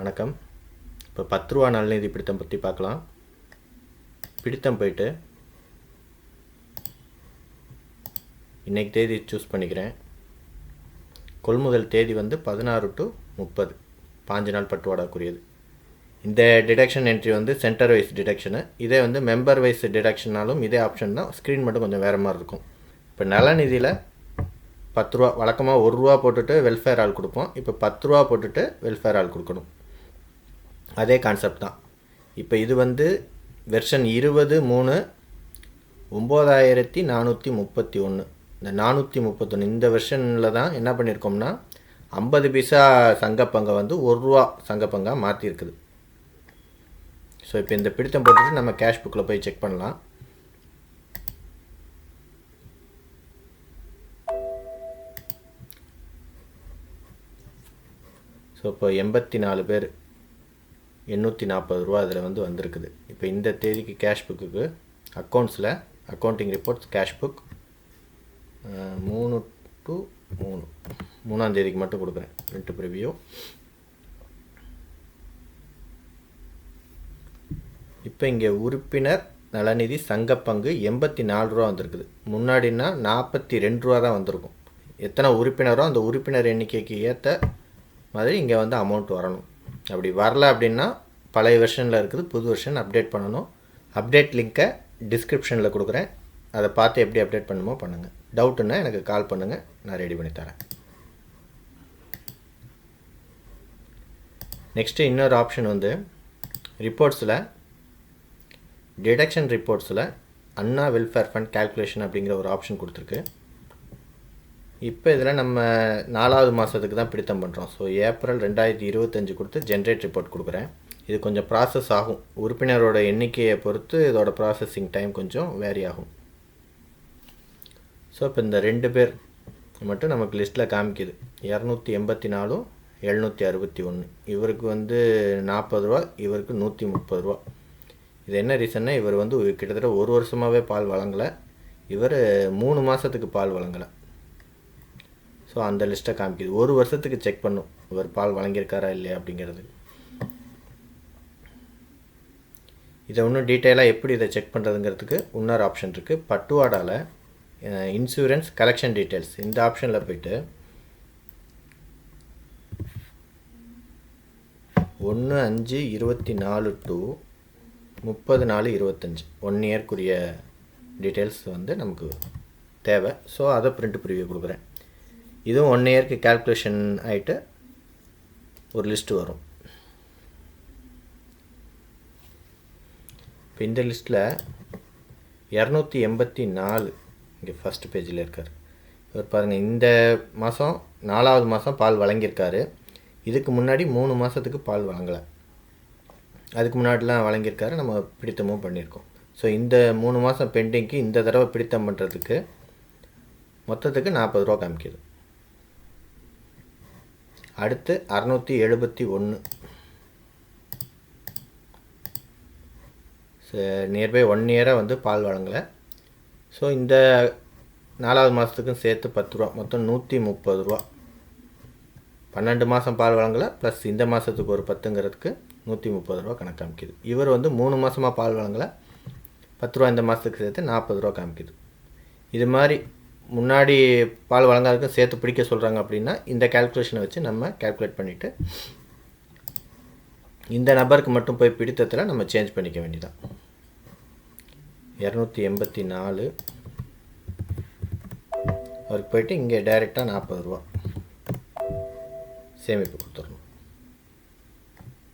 வணக்கம். இப்போ பத்து ரூபா நலநிதி பிடித்தம் பற்றி பார்க்கலாம் பிடித்தம் போயிட்டு இன்னைக்கு தேதி சூஸ் பண்ணிக்கிறேன். கொள்முதல் தேதி வந்து பதினாறு டு முப்பது பாஞ்சு நாள் பட்டுவாடாக்குரியது. இந்த டிடக்ஷன் என்ட்ரி வந்து சென்டர் வைஸ் டிடக்ஷனு இதே வந்து மெம்பர் வைஸ் டிடக்ஷனாலும் இதே ஆப்ஷன் தான் ஸ்க்ரீன் மட்டும் கொஞ்சம் வேறு மாதிரி இருக்கும். இப்போ நலநிதியில் பத்து ரூபா வழக்கமாக ஒரு ரூபா போட்டுட்டு வெல்ஃபேர் ஆள் கொடுப்போம். இப்போ பத்து ரூபா போட்டுட்டு வெல்ஃபேர் ஆள் கொடுக்கணும். அதே கான்செப்ட் தான். இப்போ இது வந்து வெர்ஷன் இருபது மூணு ஒம்போதாயிரத்தி நானூற்றி முப்பத்தி ஒன்று இந்த நானூற்றி முப்பத்தொன்று இந்த வெர்ஷனில் தான் என்ன பண்ணியிருக்கோம்னா ஐம்பது பைசா சங்கப்பங்கை வந்து ஒரு ரூபா சங்கப்பங்காக மாற்றிருக்குது ஸோ இப்போ இந்த பிடித்தம் போட்டுட்டு நம்ம கேஷ் புக்கில் போய் செக் பண்ணலாம். ஸோ இப்போ எண்பத்தி நாலு பேர். எண்ணூற்றி நாற்பது ரூபா அதில் வந்து வந்திருக்குது. இப்போ இந்த தேதிக்கு கேஷ் புக்குக்கு அக்கௌண்ட்ஸில் அக்கௌண்டிங் ரிப்போர்ட்ஸ் கேஷ் புக் மூணு டு மூணு. மூணாம் தேதிக்கு மட்டும் கொடுக்குறேன். பிரிண்ட் ப்ரிவியூ இப்போ இங்கே உறுப்பினர் நலநிதி சங்கப்பங்கு எண்பத்தி நாலு ரூபா வந்திருக்குது. முன்னாடினா நாற்பத்தி ரெண்டு ரூபா தான் வந்திருக்கும். எத்தனை உறுப்பினரோ அந்த உறுப்பினர் எண்ணிக்கைக்கு ஏற்ற மாதிரி இங்கே வந்து அமௌண்ட் வரணும். அப்படி வரல அப்படின்னா பழைய வெர்ஷனில் இருக்குது புது வெர்ஷன் அப்டேட் பண்ணணும். அப்டேட் லிங்க்கை டிஸ்கிரிப்ஷனில் கொடுக்குறேன். அதை பார்த்து எப்படி அப்டேட் பண்ணுமோ பண்ணுங்கள் டவுட்டுன்னா எனக்கு கால் பண்ணுங்கள் நான் ரெடி பண்ணி தரேன். நெக்ஸ்ட்டு இன்னொரு ஆப்ஷன் வந்து ரிப்போர்ட்ஸில் டிடக்ஷன் ரிப்போர்ட்ஸில் அண்ணா வெல்ஃபேர் ஃபண்ட் கால்குலேஷன் அப்படிங்கிற ஒரு ஆப்ஷன் கொடுத்துருக்கு. இப்போ இதில் நம்ம நாலாவது மாதத்துக்கு தான் பிடித்தம் பண்ணுறோம். ஸோ ஏப்ரல் ரெண்டாயிரத்தி இருபத்தஞ்சு கொடுத்து ஜென்ரேட் ரிப்போர்ட் கொடுக்குறேன். இது கொஞ்சம் ப்ராசஸ் ஆகும். உறுப்பினரோட எண்ணிக்கையை பொறுத்து இதோட ப்ராசஸிங் டைம் கொஞ்சம் வேரி ஆகும். ஸோ இப்போ இந்த ரெண்டு பேர் மட்டும் நமக்கு லிஸ்ட்டில் காமிக்குது. இரநூத்தி எண்பத்தி நாலும் எழுநூற்றி அறுபத்தி ஒன்று. இவருக்கு வந்து நாற்பது ரூபா இவருக்கு நூற்றி முப்பது ரூபா. இது என்ன ரீசன்னா இவர் வந்து கிட்டத்தட்ட ஒரு வருஷமாகவே பால் வழங்கலை. இவர் மூணு மாதத்துக்கு பால் வழங்கலை. ஸோ அந்த லிஸ்ட்டை காமிக்குது. ஒரு வருஷத்துக்கு செக் பண்ணும். இவர் பால் வழங்கியிருக்காரா இல்லையா அப்படிங்கிறது. இதை இன்னும் டீட்டெயிலாக எப்படி இதை செக் பண்ணுறதுங்கிறதுக்கு இன்னொரு ஆப்ஷன் இருக்குது பட்டுவாடாவில் இன்சூரன்ஸ் கலெக்ஷன் டீட்டெயில்ஸ் இந்த ஆப்ஷனில் போயிட்டு ஒன்று அஞ்சு இருபத்தி நாலு டு முப்பது நாலு இருபத்தஞ்சி. ஒன் இயர்க்குரிய டீட்டெயில்ஸ் வந்து நமக்கு தேவை. ஸோ அதை பிரிண்ட் ப்ரிவியூ கொடுக்குறேன். இதுவும் ஒன் இயர்க்கு கேல்குலேஷன் ஆகிட்டு ஒரு லிஸ்ட்டு வரும். இப்போ இந்த லிஸ்ட்டில் இரநூத்தி எண்பத்தி நாலு இங்கே ஃபஸ்ட் பேஜில் இருக்கார். இவர் பாருங்கள் இந்த மாதம் நாலாவது மாதம் பால் வழங்கியிருக்காரு. இதுக்கு முன்னாடி மூணு மாதத்துக்கு பால் வழங்கலை. அதுக்கு முன்னாடிலாம் வழங்கியிருக்காரு நம்ம பிடித்தமும் பண்ணியிருக்கோம். ஸோ இந்த மூணு மாதம் பெண்டிங்க்கு இந்த தடவை பிடித்தம் பண்ணுறதுக்கு மொத்தத்துக்கு நாற்பது ரூபா காமிக்குது. அடுத்து அறநூற்றி எழுபத்தி ஒன்று நியர்பை ஒன் இயராக வந்து பால் வழங்கலை. ஸோ இந்த நாலாவது மாதத்துக்கும் சேர்த்து பத்து ரூபா. மொத்தம் நூற்றி முப்பது ரூபா. பன்னெண்டு மாதம் பால் வழங்கலை ப்ளஸ் இந்த மாதத்துக்கு ஒரு பத்துங்கிறதுக்கு நூற்றி முப்பது ரூபா கணக்கு காமிக்குது இவர் வந்து மூணு மாதமாக பால் வழங்கலை. பத்து ரூபா இந்த மாதத்துக்கு சேர்த்து நாற்பது ரூபா காமிக்குது. இது மாதிரி முன்னாடி பால் வழங்காததுக்கும் சேர்த்து பிடிக்க சொல்கிறாங்க அப்படின்னா இந்த கேல்குலேஷனை வச்சு நம்ம கேல்குலேட் பண்ணிவிட்டு இந்த நபருக்கு மட்டும் போய் பிடித்தத்தில் நம்ம சேஞ்ச் பண்ணிக்க வேண்டியதான் இரநூத்தி எண்பத்தி நாலு அவருக்கு போயிட்டு இங்கே டைரெக்டாக நாற்பது ரூபா சேமிப்பு கொடுத்துடணும்.